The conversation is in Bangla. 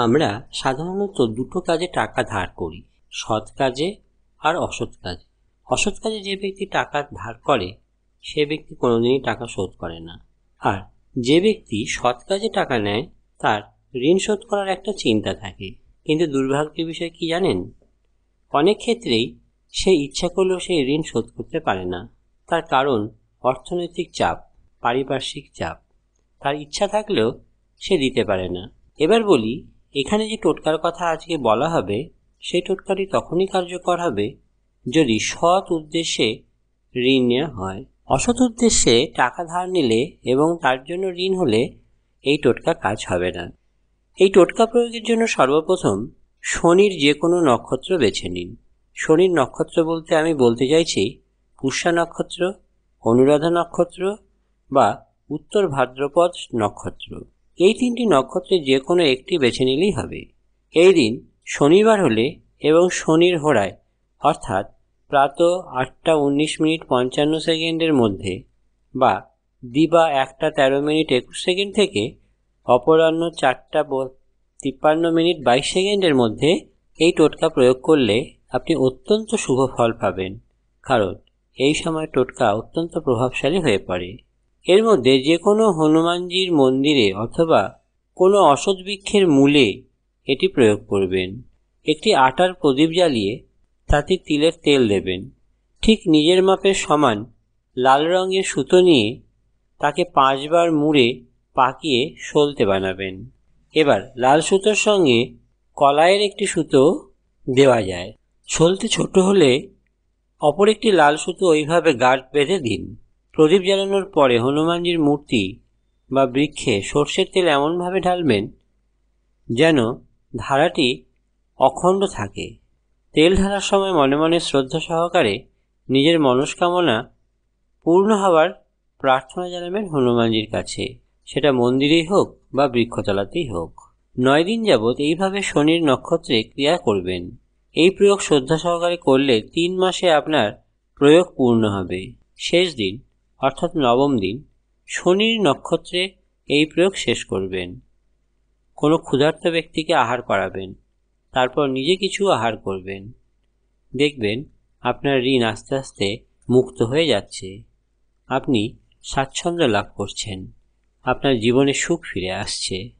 আমরা সাধারণত দুটো কাজে টাকা ধার করি, সৎ কাজে আর অসৎ কাজে। অসৎ কাজে যে ব্যক্তি টাকা ধার করে, সে ব্যক্তি কোনোদিনই টাকা শোধ করে না। আর যে ব্যক্তি সৎ কাজে টাকা নেয়, তার ঋণ শোধ করার একটা চিন্তা থাকে। কিন্তু দুর্ভাগ্যের বিষয় কি জানেন? অনেক ক্ষেত্রেই সে ইচ্ছা করলেও সেই ঋণ শোধ করতে পারে না। তার কারণ অর্থনৈতিক চাপ, পারিপার্শ্বিক চাপ। তার ইচ্ছা থাকলেও সে দিতে পারে না। এবার বলি এখানে যে টোটকার কথা আজকে বলা হবে, সেই টোটকাটি তখনই কার্যকর হবে যদি সৎ উদ্দেশ্যে ঋণ নেওয়া হয়। অসৎ উদ্দেশ্যে টাকা ধার নিলে এবং তার জন্য ঋণ হলে এই টোটকা কাজ হবে না। এই টোটকা প্রয়োগের জন্য সর্বপ্রথম শনির যে কোনো নক্ষত্র বেছে নিন। শনির নক্ষত্র বলতে আমি বলতে চাইছি পুষ্যা নক্ষত্র, অনুরাধা নক্ষত্র বা উত্তর ভাদ্রপদ নক্ষত্র। এই তিনটি নক্ষত্রের যে কোনো একটি বেছে নিলেই হবে। এই দিন শনিবার হলে এবং শনির হোড়ায়, অর্থাৎ প্রাত আটটা উনিশ মিনিট পঞ্চান্ন সেকেন্ডের মধ্যে বা দিবা একটা তেরো মিনিট একুশ সেকেন্ড থেকে অপরাহ্ন চারটা তিপ্পান্ন মিনিট বাইশ সেকেন্ডের মধ্যে এই টোটকা প্রয়োগ করলে আপনি অত্যন্ত শুভ ফল পাবেন। কারণ এই সময় টোটকা অত্যন্ত প্রভাবশালী হয়ে পড়ে। এর মধ্যে যে কোনো হনুমানজির মন্দিরে অথবা কোনো অসৎ বৃক্ষের মূলে এটি প্রয়োগ করবেন। একটি আটার প্রদীপ জ্বালিয়ে তাতে তিলের তেল দেবেন। ঠিক নিজের মাপের সমান লাল রঙের সুতো নিয়ে তাকে পাঁচবার মুড়ে পাকিয়ে সলতে বানাবেন। এবার লাল সুতোর সঙ্গে কলাইয়ের একটি সুতো দেওয়া যায়। সলতে ছোট হলে অপর একটি লাল সুতো ওইভাবে গাঢ় বেঁধে দিন। প্রদীপ জ্বালানোর পরে হনুমানজির মূর্তি বা বৃক্ষে সর্ষের তেল এমনভাবে ঢালবেন যেন ধারাটি অখণ্ড থাকে। তেল ঢালার সময় মনে মনে শ্রদ্ধা সহকারে নিজের মনস্কামনা পূর্ণ হওয়ার প্রার্থনা জানাবেন হনুমানজির কাছে। সেটা মন্দিরেই হোক বা বৃক্ষতলাতেই হোক। নয় দিন যাবৎ এইভাবে শনির নক্ষত্রে ক্রিয়া করবেন। এই প্রয়োগ শ্রদ্ধা সহকারে করলে তিন মাসে আপনার প্রয়োগ পূর্ণ হবে। শেষ দিন অর্থাৎ নবম দিন, শনির নক্ষত্রে এই প্রয়োগ শেষ করবেন। কোনো ক্ষুধার্ত ব্যক্তিকে আহার করাবেন, তারপর নিজে কিছু আহার করবেন। দেখবেন আপনার ঋণ আস্তে আস্তে মুক্ত হয়ে যাচ্ছে। আপনি স্বাচ্ছন্দ্য লাভ করছেন। আপনার জীবনে সুখ ফিরে আসছে।